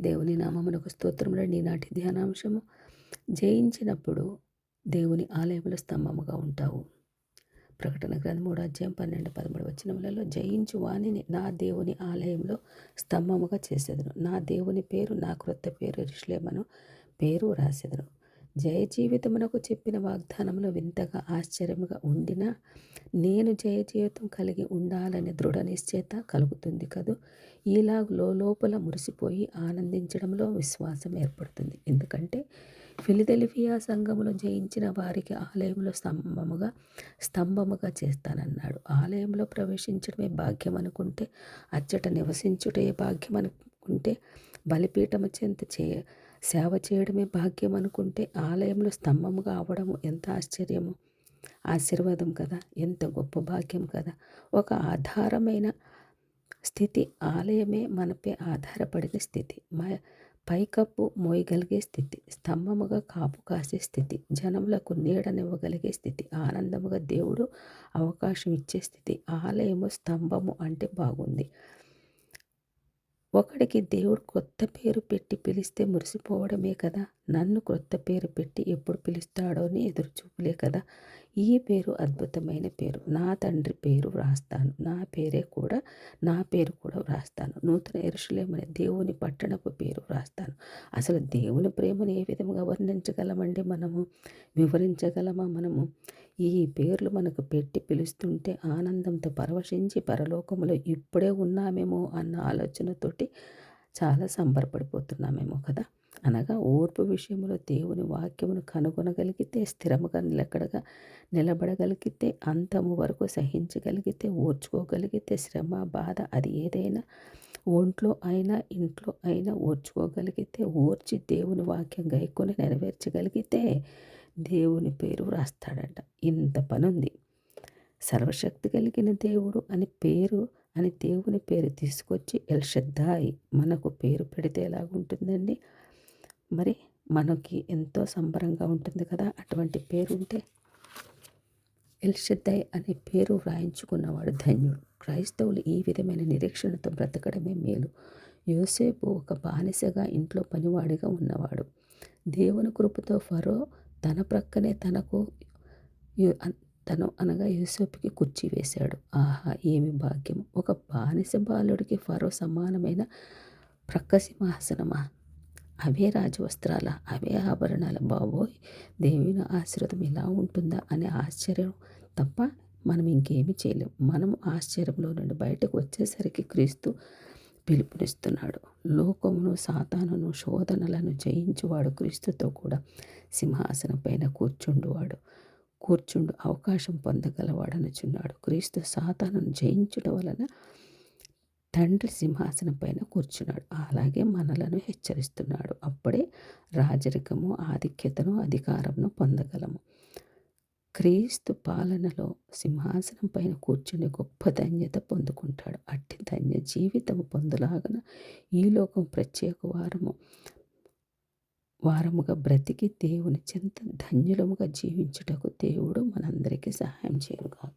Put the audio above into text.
దేవుని నామమునకు స్తోత్రములు నీనాటి ధ్యానాంశము. జయించినప్పుడు దేవుని ఆలయముల స్తంభముగా ఉంటావు. ప్రకటన గ్రంథం మూడు అధ్యాయం పన్నెండు పదమూడు వచనములలో జయించు వాణిని నా దేవుని ఆలయంలో స్తంభముగా చేసేదను. నా దేవుని పేరు నా క్రొత్త పేరు రిష్లేమను పేరు రాసేదను. జయ జీవితమునకు చెప్పిన వాగ్దానంలో వింతగా ఆశ్చర్యముగా ఉండినా నేను జయ జీవితం కలిగి ఉండాలనే దృఢ నిశ్చయత కలుగుతుంది కదూ? ఇలా లోపల మురిసిపోయి ఆనందించడంలో విశ్వాసం ఏర్పడుతుంది. ఎందుకంటే ఫిలిదెలిఫియా సంఘములో జయించిన వారికి ఆలయంలో స్తంభముగా స్తంభముగా చేస్తానన్నాడు. ఆలయంలో ప్రవేశించడమే భాగ్యం అనుకుంటే అచ్చట నివసించుటే భాగ్యం అనుకుంటే బలిపీఠము చెంత చే సేవ చేయడమే భాగ్యం అనుకుంటే ఆలయంలో స్తంభముగా అవడము ఎంత ఆశ్చర్యము. ఆశీర్వాదం కదా ఎంత గొప్ప భాగ్యం కదా. ఒక ఆధారమైన స్థితి ఆలయమే మనపై ఆధారపడిన స్థితి. పైకప్పు మోయగలిగే స్థితి స్తంభముగా కాపు కాసే స్థితి జనములకు నీడనివ్వగలిగే స్థితి ఆనందముగా దేవుడు అవకాశం ఇచ్చే స్థితి ఆలయము స్తంభము అంటే బాగుంది. ఒకడికి దేవుడు కొత్త పేరు పెట్టి పిలిస్తే మురిసిపోవడమే కదా? నన్ను కొత్త పేరు పెట్టి ఎప్పుడు పిలుస్తాడో అని ఎదురుచూపులే కదా? ఈ పేరు అద్భుతమైన పేరు. నా తండ్రి పేరు వ్రాస్తాను. నా పేరే కూడా నా పేరు కూడా వ్రాస్తాను. నూతన ఎరుషులేమని దేవుని పట్టణపు పేరు వ్రాస్తాను. అసలు దేవుని ప్రేమను ఏ విధంగా వర్ణించగలమండి మనము? వివరించగలమా మనము? ఈ పేర్లు మనకు పెట్టి పిలుస్తుంటే ఆనందంతో పరవశించి పరలోకములో ఇప్పుడే ఉన్నామేమో అన్న ఆలోచనతోటి చాలా సంబరపడిపోతున్నామేమో కదా. అనగా ఓర్పు విషయంలో దేవుని వాక్యమును కనుగొనగలిగితే స్థిరముగా నిలకడగా నిలబడగలిగితే అంతము వరకు సహించగలిగితే ఓర్చుకోగలిగితే శ్రమ బాధ అది ఏదైనా ఒంట్లో అయినా ఇంట్లో అయినా ఓర్చుకోగలిగితే ఓర్చి దేవుని వాక్యం గైకొని నెరవేర్చగలిగితే దేవుని పేరు వ్రాస్తాడట. ఇంత పనుంది. సర్వశక్తి కలిగిన దేవుడు అని పేరు అని దేవుని పేరు తీసుకొచ్చి ఎల్షద్దాయి మనకు పేరు పెడితే ఎలాగుంటుందండి? మరి మనకి ఎంతో సంబరంగా ఉంటుంది కదా అటువంటి పేరు ఉంటే? ఎల్షద్దాయ్ అనే పేరు వ్రాయించుకున్నవాడు ధన్యుడు. క్రైస్తవులు ఈ విధమైన నిరీక్షణతో బ్రతకడమే మేలు. యోసేపు ఒక బానిసగా ఇంట్లో పనివాడిగా ఉన్నవాడు. దేవుని కృపతో ఫరో తన ప్రక్కనే తనకు తను అనగా యూసఫ్కి కుర్చీ వేశాడు. ఆహా ఏమి భాగ్యం. ఒక బానిస బాలుడికి ఫరో సమానమైన ప్రక్క సింహాసనమా అవే రాజవస్త్రాల అవే ఆభరణాల. బాబోయ్ దేవుని ఆశీర్వదం ఎలా ఉంటుందా? అనే ఆశ్చర్యం తప్ప మనం ఇంకేమీ చేయలేం. మనం ఆశ్చర్యంలో నుండి బయటకు వచ్చేసరికి క్రీస్తు పిలుపునిస్తున్నాడు. లోకమును సాతానును శోధనలను జయించువాడు క్రీస్తుతో కూడా సింహాసనం పైన కూర్చుండువాడు. కూర్చుండు అవకాశం పొందగలవాడనుచున్నాడు. క్రీస్తు సాతానును జయించడం వలన తండ్రి సింహాసనం పైన కూర్చున్నాడు. అలాగే మనలను హెచ్చరిస్తున్నాడు. అప్పుడే రాజరికము ఆధిక్యతను అధికారమును పొందగలము. క్రీస్తు పాలనలో సింహాసనం పైన కూర్చుని గొప్ప ధన్యత పొందుకుంటాడు. అట్టి ధన్య జీవితము పొందులాగన ఈ లోకం ప్రత్యేక వారము వారముగా బ్రతికి దేవుని చెంత ధన్యులముగా జీవించుటకు దేవుడు మనందరికీ సహాయం చేయగా